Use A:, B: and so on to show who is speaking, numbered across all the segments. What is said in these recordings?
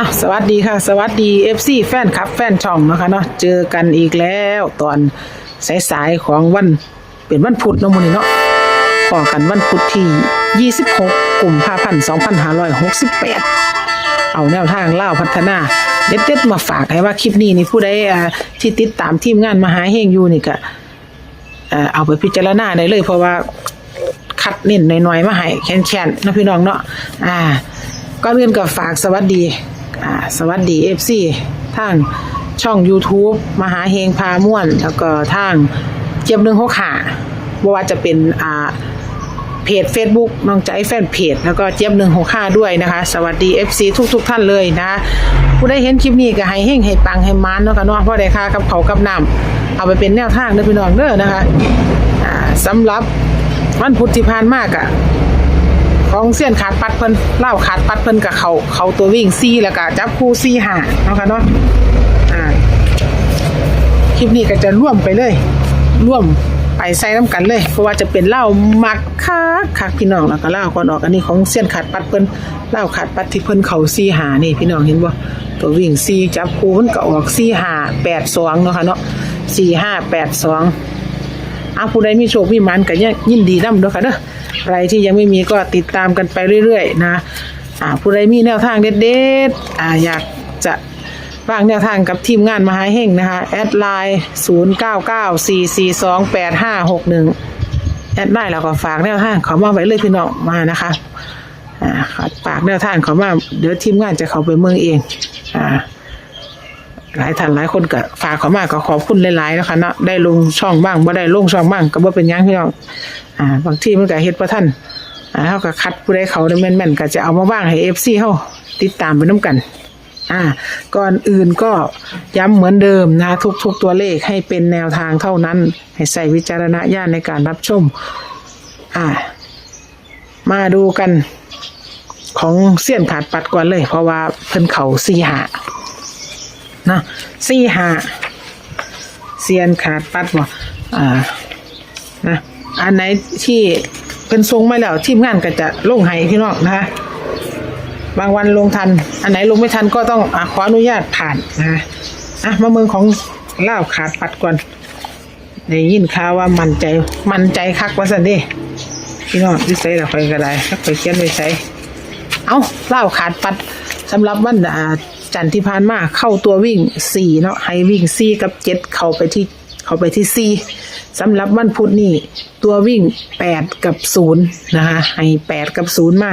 A: อะสวัสดีค่ะ สวัสดี FC แฟนคลับ แฟนช่องนะคะเนาะเจอกันอีกแล้วตอนสายๆของวันเป็นวันพุธเนาะมื้อนี้เนาะพอกันวันพุธที่ 26กุมภาพันธ์2568 เอาแนวทางเล่าพัฒนา เด็ดๆมาฝากให้ว่าคลิปนี้นี่ผู้ใดที่ติดตามทีมงานมหาเฮงอยู่นี่ก็เอาไปพิจารณาได้เลย เพราะว่าคัดเน้นหน่อยๆมาให้แคนๆนะพี่น้องเนาะอ่าก็เรื่อนกับฝากสวัสดี อ่าสวัสดี FC ทางช่อง YouTube มหาเฮงพาม่วน แล้วก็ทางเจี๊ยบหนึ่งหกขาบ่ว่าจะเป็นอ่าเพจ Facebook น้องใจแฟนเพจ แล้วก็เจี๊ยบหนึ่งหกห้าด้วยนะคะ สวัสดี FC ทุกๆทท่านเลยนะผู้ได้เห็นคลิปนี้ก็ให้เฮงให้ปังให้มานเนาะค่ะเนาะเพราะได้ค่ากับเขากับน้ำเอาไปเป็นแนวทางเด้อพี่น้องเด้อนะคะอ่าสำหรับวันพุธที่ผ่านมากอะ ของเสี้ยนขาดปัดเพิ่นเล่าขาดปัดเพิ่นกับเขาเขาตัววิ่งซี่แล้วก็จับคู่ซี่หาเนาะค่ะเนาะอ่าคลิปนี้ก็จะร่วมไปเลย ร่วมไปใส่น้ำกันเลย เพราะว่าจะเป็นเหล้ามักคักคักพี่น้องแล้วก็เหล้าก่อนออกอันนี้ของเสี้ยนขาดปัดเพิ่นเหล้าขาดปัดที่เพิ่นเขาซี่หานี่พี่น้องเห็นบ่ตัววิ่งซี่จับคู่เพิ่นก็ออกซี่หาแปดสองเนาะค่ะเนาะสี่ห้าแปดสองอาผู้ใดมีโชคมีมันก็ยินดีนำเด้อค่ะเด้อ ใครที่ยังไม่มีก็ติดตามกันไปเรื่อยๆนะอ่าผู้ใดมีแนวทางเด็ดๆอ่าอยากจะวางแนวทางกับทีมงานมหาเฮงนะคะ แอดไลน์ 0 9 9 4 4 2 8 5 6 1 แอดได้แล้วก็ฝากแนวทางเขามาไว้เลยพี่น้องมานะคะอ่าฝากแนวทางเขามาเดี๋ยวทีมงานจะเขาไปเมืองเองอ่า หลายท่านหลายคนก็ฝากขามาก็ขอบคุณหลายๆนะคะเนาะได้ลงช่องบ้างบ่ได้ลงช่องบ้างก็บ่เป็นยังพี่น้องอ่า บางที่มันก็เฮ็ดบ่ทันอ่าเฮาก็คัดผู้ใดเขาแม่นๆก็จะเอามาบ้างให้ FC เฮาติดตามไปนํกัน อ่า ก่อนอื่นก็ย้ำเหมือนเดิมนะทุกๆตัวเลขให้เป็นแนวทางเท่านั้น ให้ใส่วิจารณญาณในการรับชม อ่า มาดูกันของเสี้ยนขาดปัดก่อนเลย เพราะว่าเพิ่นเขาสี่หา นะสี่หาเสียนขาดปัดบ่อ่านะอันไหนที่เป็นทรงไม่แล้วทีมงานก็จะลงให้พี่น้องนะคะบางวันลงทัน อันไหนลงไม่ทันก็ต้องอขออนุญาตผ่านนะอะมาเมืองของเล่าขาดปัดก่อนได้ยินข่าวว่ามันใจมันใจคักว่าสันดิพี่น้องที่ใส่ละไฟก็ได้ถ้าไปเขียนไว้ใส่เอาเล่าขาดปัดสำหรับวันอ่า จันทร์ที่ผ่านมาเข้าตัววิ่งสี่เนาะให้วิ่งสี่กับเจ็ดเข้าไปที่เข้าไปที่สี่สำหรับวันพุธนี่ตัววิ่งแปดกับศูนย์นะคะให้แปดกับศูนย์มา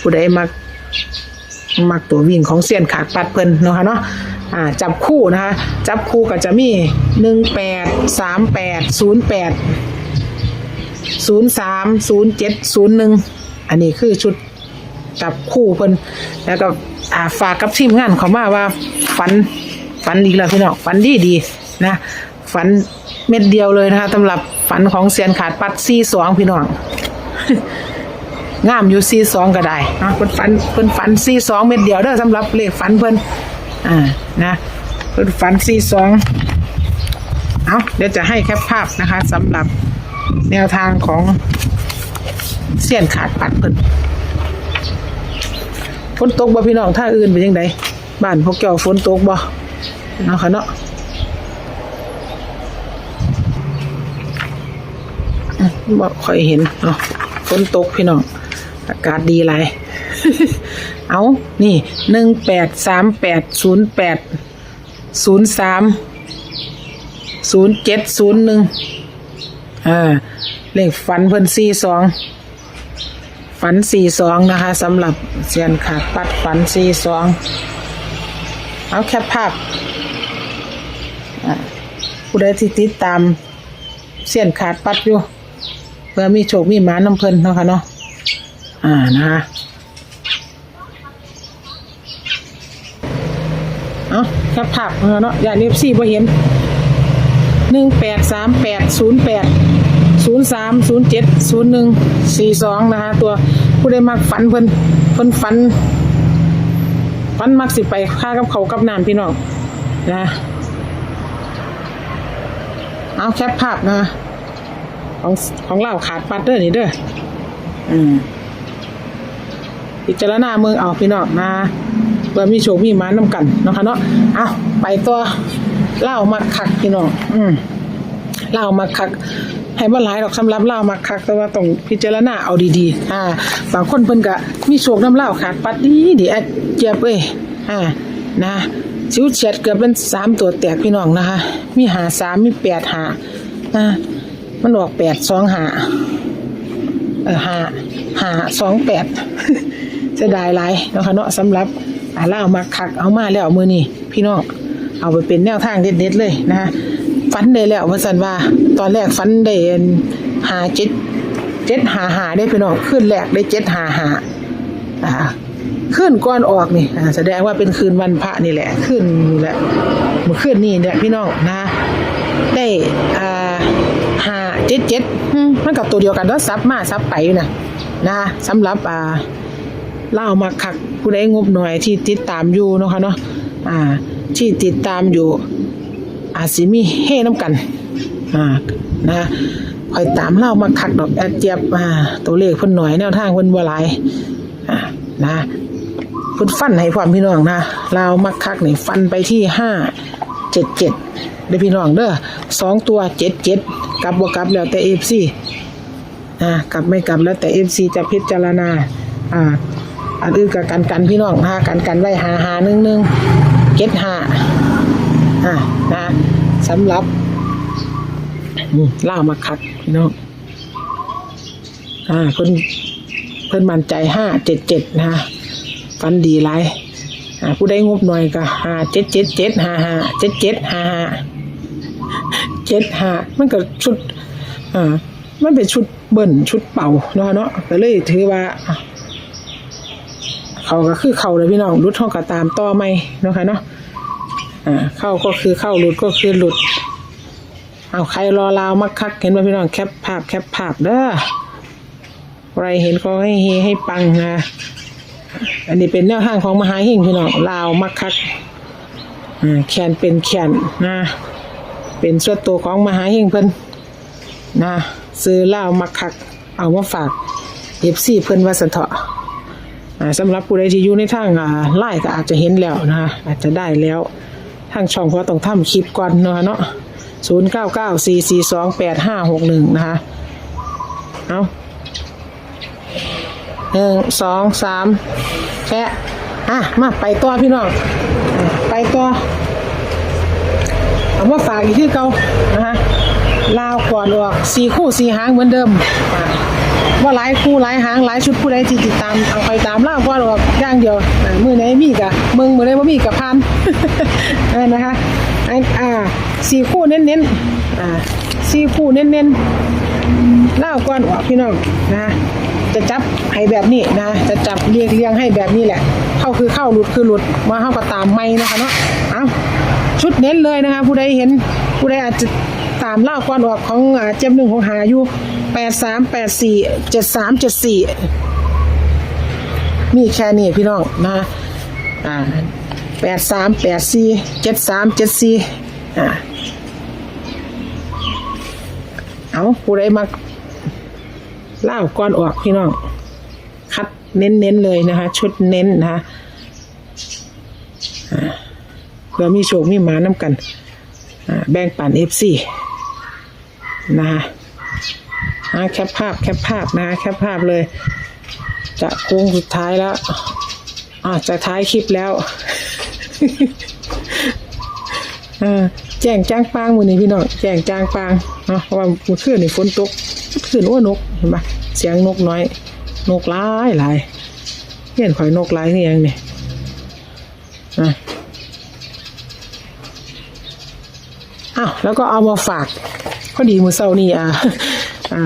A: ผู้ใดมักมักตัววิ่งของเสี้ยนขาดปัดเพลินเนาะค่ะเนาะอ่าจับคู่นะคะ จับคู่ก็จะมีหนึ่งแปดสามแปดศูนย์แปดศูนย์สามศูนย์เจ็ดศูนย์หนึ่งอันนี้คือชุด จับคู่เพิ่นแล้วก็อ่าฝากกับทีมงานเขามาว่าฝันฝันอีกแล้วพี่น้องฝันดีดีนะฝันเม็ดเดียวเลยนะคะสำหรับฝันของเซียนขาดปัดซีสองพี่น้องงามอยู่ซีสองก็ได้นะเพิ่นฝันเพิ่นฝันซีสองเม็ดเดียวเด้อสำหรับเลขฝันเพิ่นอ่านะเพิ่นฝันซีสองเอาเดี๋ยวจะให้แคปภาพนะคะสำหรับแนวทางของเสี้ยนขาดปัดเพิ่น นตกบ่พี่น้องท่าอื่นเป็นยังไงบ้านพวกเจ้าฝนตกบ่เนาะค่ะเนาะบ่ค่อยเห็นเนาะฝนตกพี่น้องอากาศดีไรเอานี่หนึ่งแปดสามแปดศูนย์แปดศูนย์สามศูนย์เจ็ดศูนย์หนึ่งอ่าเลขฝันเพิ่นสี่สอง ฝันสี่สองนะคะสำหรับเสียนขาดปัดฝันสี่สองเอาแคปภาพผู้ใดที่ติดตามเสียนขาดปัดอยู่เพื่อมีโชคมีหมาน้ำเพลินเนาะค่ะเนาะอ่านะคะเอาแคปภาพเนาะเนาะอย่านี้สี่บ่เห็นหนึ่งแปดสามแปดศูนย์แปด ศูนย์สามศูนย์เจ็ดศูนย์หนึ่งสี่สองนะคะตัวผู้ใดมักฝันเพิ่นเพิ่นฝันฝันมักสิไปค่ากับเขาวกับน้ำพี่น้องนะเอาแคปภาพนะของของเราขาดปัดเด้อนี่เด้ออืมพิจารณาเมืองเอาพี่น้องนะเพื่อมีโชคมีหมานำกันเนาะคะเนาะเอาไปตัวเล่ามาคักพี่น้องอืมเล่ามาคัก ให้บ่หลายดอกสำหรับเล่ามาคักแต่ว่าต้องพิจารณาเอาดีๆอ่าบางคนเพิ่นก็มีโชคน้ำเล่าขาดปัดดีดีแอดเจียบเอ้ยอ่านะชิวเฉียดเกือบเป็นสามตัวแตกพี่น้องนะคะ มีหาสามมีแปดหาอ่ามันออกแปดสองหาเออหาหาสองแปดเสียดายหลายเนาะคะเนาะสำหรับอ่าเล่ามาคักเอามาแล้วมือนี่พี่น้องเอาไปเป็นแนวทางเด็ดๆเลยนะคะ ฟันได้แล้วว่าสันว่า ตอนแรกฟันได้หาเจ็ดเจ็ดหาหาได้พี่น้องขึ้นแรกได้เจ็ดหาหาอ่าขึ้นก้อนออกนี่อ่าแสดงว่าเป็นคืนวันพระนี่แหละขึ้นนี่แหละเมื่อคืนนี่เนี่ยพี่น้องนะ ได้อ่าหาเจ็ดเจ็ดมันกับตัวเดียวกันแล้วซับมาซับไปอยู่นะนะสำหรับอ่าเล่ามาคักผู้ใดงบหน่อยที่ติดตามอยู่นะคะเนาะอ่า ที่ติดตามอยู่ อาจสิมีเฮ้น้ำกันอ่านะคอยตามเล่ามาคักดอกแอดเจี๊ยบอ่าตัวเลขเพิ่นหน่อยแนวทางเพิ่นบ่หลายอ่านะเพิ่นฟันให้ความพี่น้องนะเล่ามาคักนี่ฟันไปที่ห้าเจ็ดเจ็ดเด้พี่น้องเด้อสองตัวเจ็ดเจ็ดกลับบ่กลับแล้วแต่เอฟซีอ่ากลับไม่กลับแล้วแต่เอฟซีจะพิจารณาอ่าอันอื่นกับกันกันพี่น้องหากันกันไว้หาหาหนึ่งหนึ่งเก็ดหา อ่านะสำหรับอืมล่ามาคักพี่น้องอ่าเพิ่นเพิ่นมั่นใจห้าเจ็ดเจ็ดนะฟันดีไรอ่าผู้ได้งบหน่อยก็หาเจ็ดเจ็ดเจ็ดหาหาเจ็ดเจ็ดหาหาเจ็ดหามันก็ชุดอ่ามันเป็นชุดเบิ่นชุดเป่าเนาะเนาะก็เลยถือว่า เขาก็คือเขาเลยพี่น้องรุดห้องก็ตามต่อไม่เนาะค่ะเนาะ อ่าเข้าก็คือเข้าหลุดก็คือหลุด เอาใครรอลาวมักคัก เห็นไหมพี่น้องแคปภาพแคปภาพเด้อใครเห็นก็ให้เฮให้ปังนะอันนี้เป็นแนวทางของมหาเฮงพี่น้องลาวมักคักอ่าแขนเป็นแขนนะ เป็นส่วนตัวของมหาเฮงเพิ่นนะซื้อลาวมักคัก เอามาฝากเอฟซีเพิ่นว่าสันเถาะอ่าสำหรับผู้ใดที่อยู่ในทางอ่าไล่ก็อาจจะเห็นแล้วนะอาจจะได้แล้ว ทางช่องเพราต้องทำคลิปก่อนเนาะเนาะศูนย์เก้าเก้าสี่สี่สองแปดห้าหกหนึ่งนะคะเอาหนึ่งสองสามแค่อะ มาไปต่อพี่น้อง ไปต่อเอามาฝากอีกที่เก่านะคะลาวก่อนออกสี่คู่สี่หางเหมือนเดิม ว่าหลายคู่หลายหางหลายชุดผู้ใดที่ติดตามเอาไปตามล่าก่อนออกย่างเดียวมือไหนมีกะ มึงมือไหนบ่มีกะพันเออนะคะอันอ่าสี่คู่เน้นๆอ่าสี่คู่เน้นๆเล่าก่อนออกพี่น้องนะจะจับให้แบบนี้นะ จะจับเรียงเรียงให้แบบนี้แหละ เข้าคือเข้าหลุดคือหลุด มาเข้าก็ตามไม่นะคะเนาะเอาชุดเน้นเลยนะคะ ผู้ใดเห็นผู้ใดอาจจะตามเล่าก่อนออกของเจมหนึ่งของหาอยู่แปดสามแปดสี่เจ็ดสามเจ็ดสี่มีแค่นี้พี่น้องนะอ่า แปดสามแปดสี่เจ็ดสามเจ็ดสี่อ่าเอาผู้ใดมาเล่าก่อนออกพี่น้องคัดเน้นๆเลยนะคะ ชุดเน้นนะคะอ่าเพื่อมีโชคมีหมาน้ำกันอ่าแบ่งปันเอฟซีนะคะอ่าแคปภาพแคปภาพนะคะแคปภาพเลย จะโค้งสุดท้ายแล้วอ่าจะท้ายคลิปแล้ว อ่าแจ้งจ้างปางมือนี้พี่น้องแจ้งจ้างปางเนาะเพราะว่าเมื่อคืนนี่ฝนตกเมื่อคืนอ้นกเห็นปะเสียงนกน้อย นกหลายหลายเห็นข่อยนกหลายนี่ยังเนี่ยอะอ้าวแล้วก็เอามาฝากพอดีมือเศร้านี่อ่าอ่า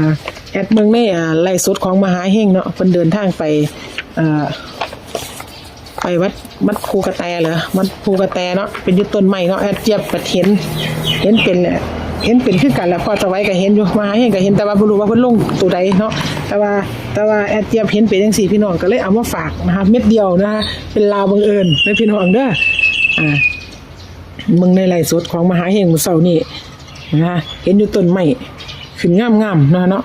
A: แอดเมืองในอ่าไล่สดของมหาเฮงเนาะเพิ่นเดินทางไปอ่า ไปวัดวัดภูกระแตเหรอวัดภูกระแตเนาะเป็นยุต้นไม้เนาะแอดเจี๊ยบก็เห็นเห็นเป็นแหละเห็นเป็นคือกันแล้วพอจะไว้ก็เห็นอยู่มหาเฮงก็เห็นแต่ว่าบ่รู้ว่าเพิ่นลงตัวใดเนาะแต่ว่าแต่ว่าแอดเจี๊ยบเห็นเป็นจังซี่พี่น้องก็เลยเอามาฝากนะคะเม็ดเดียวนะคะเป็นลาวบังเอิญในพี่น้องเด้ออ่ามึงในไลฟ์สดของมหาเฮงมือเสานี่นะคะเห็นอยู่ต้นไม้ขึ้นงามๆนะเนาะ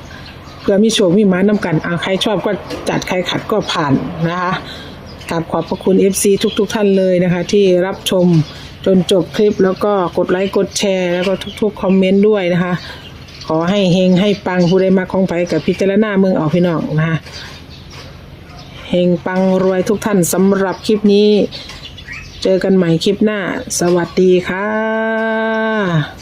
A: เพื่อมีโชคมีหมานำกันเอาใครชอบก็จัดใครขัดก็ผ่านนะคะ กราบขอบพระคุณ FC ทุกๆท่านเลยนะคะ ที่รับชมจนจบคลิปแล้วก็กดไลค์กดแชร์แล้วก็ทุกๆคอมเมนต์ด้วยนะคะ ขอให้เฮงให้ปังผู้ใดมาของไปกับพิจารณาเมืองออกพี่น้องนะคะเฮงปังรวยทุกท่านสำหรับคลิปนี้ เจอกันใหม่คลิปหน้า สวัสดีค่ะ